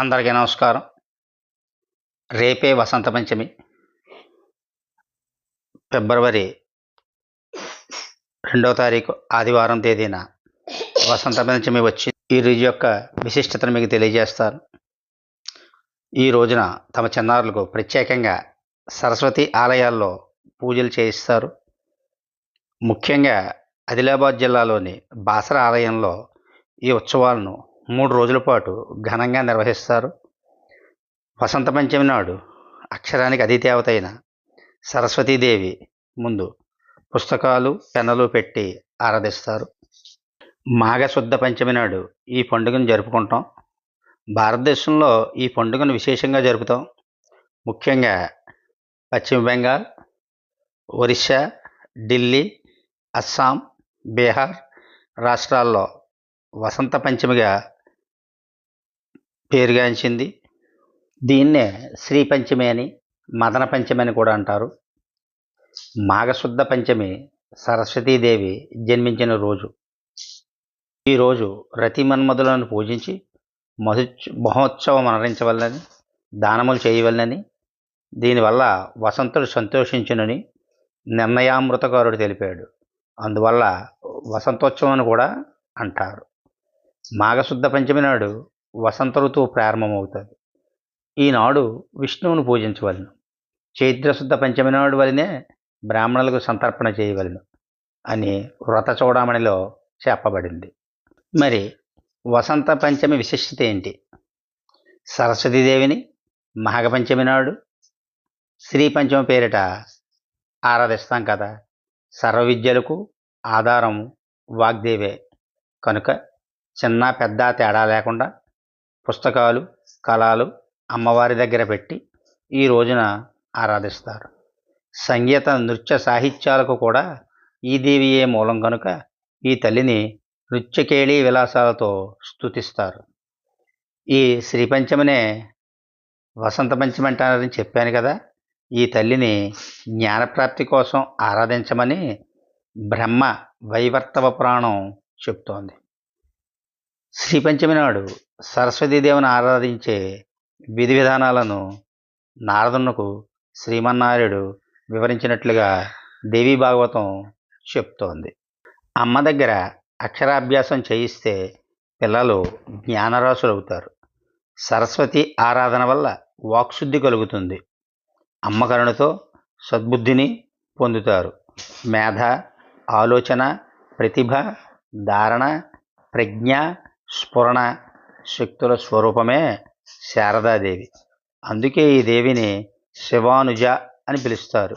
అందరికీ నమస్కారం. రేపే వసంత పంచమి. ఫిబ్రవరి రెండవ తారీఖు ఆదివారం తేదీన వసంత పంచమి వచ్చి ఈ రోజు యొక్క విశిష్టతను మీకు తెలియజేస్తారు. ఈ రోజున తమ చిన్నారులకు ప్రత్యేకంగా సరస్వతి ఆలయాల్లో పూజలు చేయిస్తారు. ముఖ్యంగా ఆదిలాబాద్ జిల్లాలోని బాసర ఆలయంలో ఈ ఉత్సవాలను మూడు రోజుల పాటు ఘనంగా నిర్వహిస్తారు. వసంత పంచమి నాడు అక్షరానికి అధిదేవత అయిన సరస్వతీదేవి ముందు పుస్తకాలు పెన్నులు పెట్టి ఆరాధిస్తారు. మాఘశుద్ధ పంచమి నాడు ఈ పండుగను జరుపుకుంటాం. భారతదేశంలో ఈ పండుగను విశేషంగా జరుపుతాం. ముఖ్యంగా పశ్చిమ బెంగాల్ ఒరిస్సా ఢిల్లీ అస్సాం బీహార్ రాష్ట్రాల్లో వసంత పంచమిగా పేరుగాంచింది. దీన్నే శ్రీ పంచమి అని మదన పంచమి అని కూడా అంటారు. మాఘశుద్ధ పంచమి సరస్వతీదేవి జన్మించిన రోజు. ఈరోజు రతిమన్మధులను పూజించి మధు మహోత్సవం అనరించవల్లని దానములు చేయవలనని దీనివల్ల వసంతుడు సంతోషించునని నిర్ణయామృతకారుడు తెలిపాడు. అందువల్ల వసంతోత్సవం అని కూడా అంటారు. మాఘశుద్ధ పంచమి నాడు వసంత ఋతువు ప్రారంభమవుతుంది. ఈనాడు విష్ణువును పూజించవలను. చైత్రశుద్ధ పంచమి నాడు వలనే బ్రాహ్మణులకు సంతర్పణ చేయవలను అని వ్రత చూడమణిలో చెప్పబడింది. మరి వసంత పంచమి విశిష్టత ఏంటి? సరస్వతీదేవిని మాఘపంచమి నాడు శ్రీ పంచమి పేరిట ఆరాధిస్తాం కదా. సర్వ విద్యలకు ఆధారం వాగ్దేవే. కనుక చిన్న పెద్ద తేడా లేకుండా పుస్తకాలు కళలు అమ్మవారి దగ్గర పెట్టి ఈ రోజున ఆరాధిస్తారు. సంగీత నృత్య సాహిత్యాలకు కూడా ఈ దేవియే మూలం కనుక ఈ తల్లిని నృత్యకేళీ విలాసాలతో స్తుతిస్తారు. ఈ శ్రీపంచమనే వసంత పంచమి అంటారని చెప్పాను కదా ఈ తల్లిని జ్ఞానప్రాప్తి కోసం ఆరాధించమని బ్రహ్మ వైవర్తవ పురాణం చెప్తోంది. శ్రీపంచమి నాడు సరస్వతీదేవిని ఆరాధించే విధి విధానాలను నారదునకు శ్రీమన్నారాయుడు వివరించినట్లుగా దేవీ భాగవతం చెప్తోంది. అమ్మ దగ్గర అక్షరాభ్యాసం చేయిస్తే పిల్లలు జ్ఞానరాశులు అవుతారు సరస్వతి ఆరాధన వల్ల వాక్శుద్ధి కలుగుతుంది. అమ్మకరుణతో సద్బుద్ధిని పొందుతారు. మేధ ఆలోచన ప్రతిభ ధారణ ప్రజ్ఞ స్ఫురణ శక్తుల స్వరూపమే శారదాదేవి. అందుకే ఈ దేవిని శివానుజ అని పిలుస్తారు.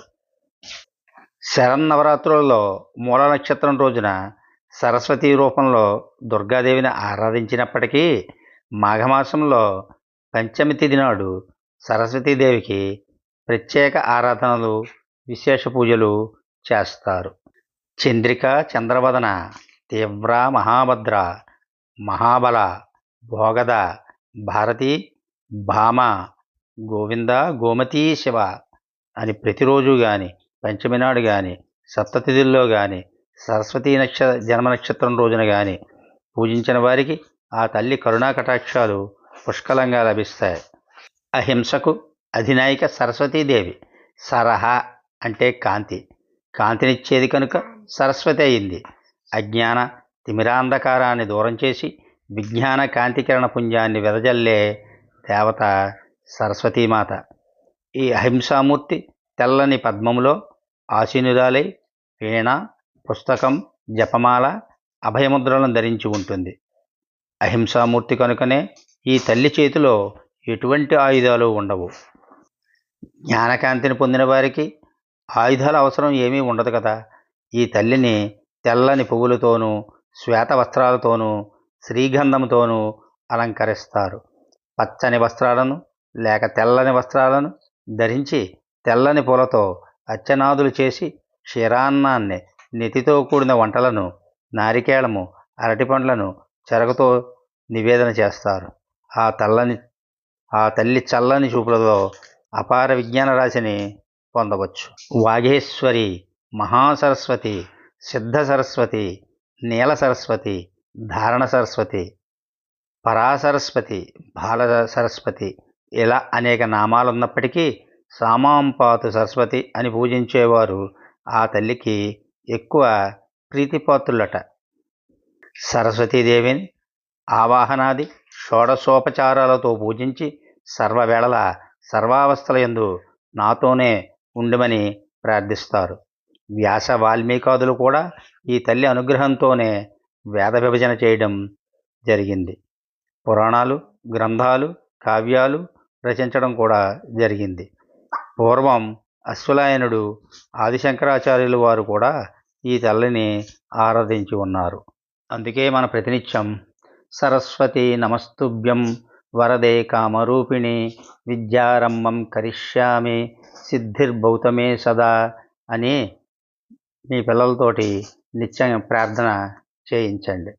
శరన్నవరాత్రులలో మూల నక్షత్రం రోజున సరస్వతి రూపంలో దుర్గాదేవిని ఆరాధించినప్పటికీ మాఘమాసంలో పంచమి తిథి నాడు సరస్వతీదేవికి ప్రత్యేక ఆరాధనలు విశేష పూజలు చేస్తారు. చంద్రిక చంద్రవదన తీవ్ర మహాభద్ర మహాబల భోగద భారతి భామ గోవింద గోమతీ శివ అని ప్రతిరోజు కానీ పంచమి నాడు కానీ సప్తతిథుల్లో కానీ సరస్వతీ నక్ష జన్మ నక్షత్రం రోజున కానీ పూజించిన వారికి ఆ తల్లి కరుణా కటాక్షాలు పుష్కలంగా లభిస్తాయి. అహింసకు అధినాయిక సరస్వతీదేవి సరహ అంటే కాంతి. కాంతినిచ్చేది కనుక సరస్వతి అయింది. అజ్ఞాన తిమిరాంధకారాన్ని దూరం చేసి విజ్ఞాన కాంతికిరణ పుంజాన్ని వెదజల్లే దేవత సరస్వతీమాత. ఈ అహింసామూర్తి తెల్లని పద్మములో ఆసీనురాలై వీణ పుస్తకం జపమాల అభయముద్రలను ధరించి ఉంటుంది. అహింసామూర్తి కనుకనే ఈ తల్లి చేతిలో ఎటువంటి ఆయుధాలు ఉండవు. జ్ఞానకాంతిని పొందిన వారికి ఆయుధాల అవసరం ఏమీ ఉండదు కదా. ఈ తల్లిని తెల్లని పువ్వులతోనూ శ్వేత వస్త్రాలతోనూ శ్రీగంధంతోనూ అలంకరిస్తారు. పచ్చని వస్త్రాలను లేక తెల్లని వస్త్రాలను ధరించి తెల్లని పూలతో అర్చనాదులు చేసి క్షీరాన్నాన్ని నెతితో కూడిన వంటలను నారికేళము అరటిపండ్లను చెరకుతో నివేదన చేస్తారు. ఆ తెల్లని ఆ తల్లి చల్లని చూపులతో అపార విజ్ఞాన రాశిని పొందవచ్చు. వాగేశ్వరి మహాసరస్వతి సిద్ధ సరస్వతి నీల సరస్వతి ధారణ సరస్వతి పరాసరస్వతి బాల సరస్వతి ఇలా అనేక నామాలు ఉన్నప్పటికీ సామాంపాతు సరస్వతి అని పూజించేవారు. ఆ తల్లికి ఎక్కువ ప్రీతిపాత్రులట. సరస్వతీదేవిని ఆవాహనాది షోడశోపచారాలతో పూజించి సర్వవేళల సర్వావస్థలయందు నాతోనే ఉండమని ప్రార్థిస్తారు. వ్యాస వాల్మీకాదులు కూడా ఈ తల్లి అనుగ్రహంతోనే వేద విభజన చేయడం జరిగింది. పురాణాలు గ్రంథాలు కావ్యాలు రచించడం కూడా జరిగింది. పూర్వం అశ్వలాయనుడు ఆదిశంకరాచార్యులు వారు కూడా ఈ తల్లిని ఆరాధించి ఉన్నారు. అందుకే మన ప్రతినిత్యం సరస్వతి నమస్తుభ్యం వరదే కామరూపిణి విద్యారంభం కరిష్యామి సిద్ధిర్భౌతమే సదా అని మీ పిల్లలతోటి నిత్యం ప్రార్థన చేయించండి.